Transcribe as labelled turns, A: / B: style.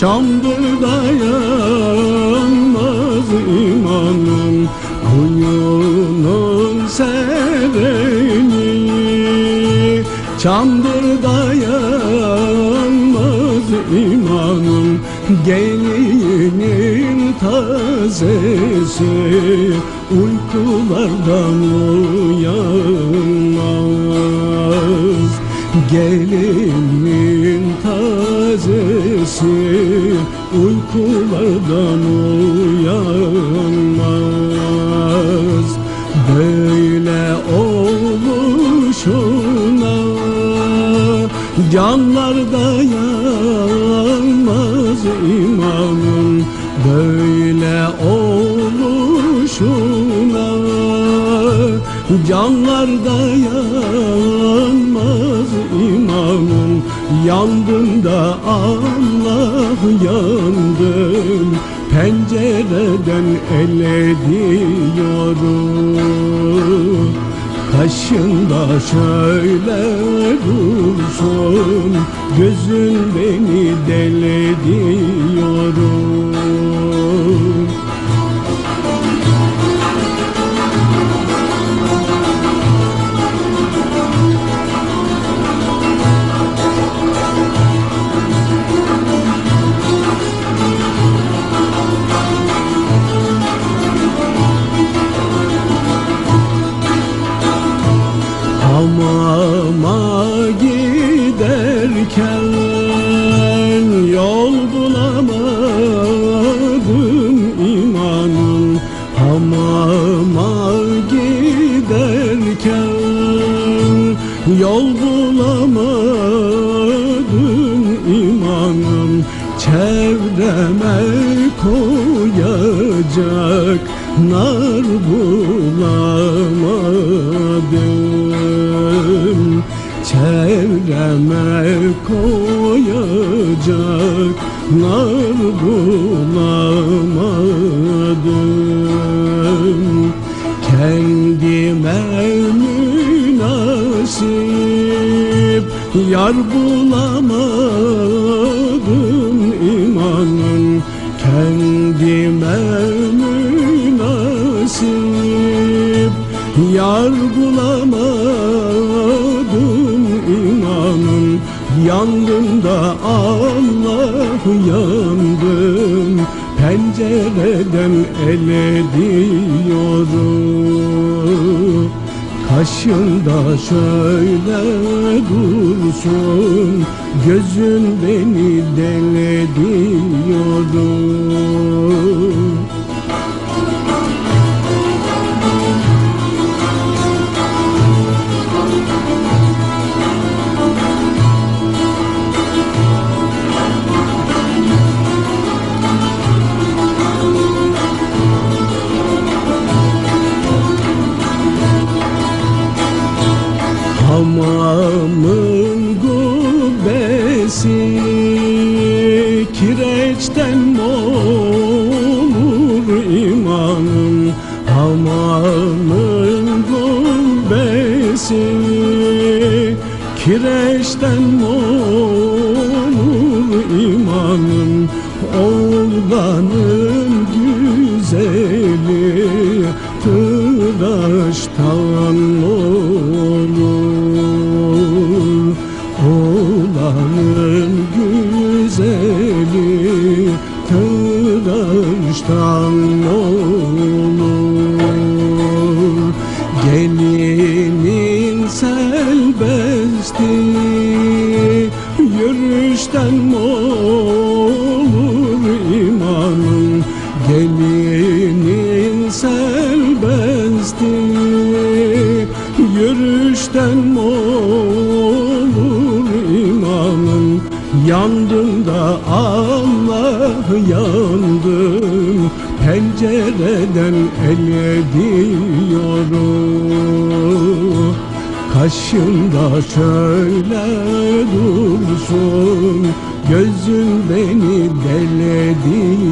A: Çamdır dayanmaz imanım Kuyunun seveni. Çamdır dayanmaz imanım Gelinin tazesi. Uykulardan uyanmaz Gelinin tazesi Uykulardan uyanmaz. Böyle oluşuna Canlar dayanmaz imanım Böyle oluşuna Canlar dayanmaz imanım. Yandım da Allah yandım. Pencereden ele diyorum. Kaşında şöyle dursun. Gözün beni deli giderken yol bulamadım imanım Hamama giderken yol bulamadım imanım Çevreme koyacak nar bulamadım Çevreme koyacak nar bulamadım Kendime münasip yar bulamadım imanın. Kendime münasip yar bulamadım Allah yandım Pencereden ele diyorum Kaşında şöyle dursun Gözün beni deli Şam'ın gubbesi Kireçten mi olur imanım Hamamın gubbesi Kireçten mi olur imanım Oğlanın güzel Allah yandım Pencereden el ediyorum. Kaşımda şöyle dursun Gözüm beni delediyor.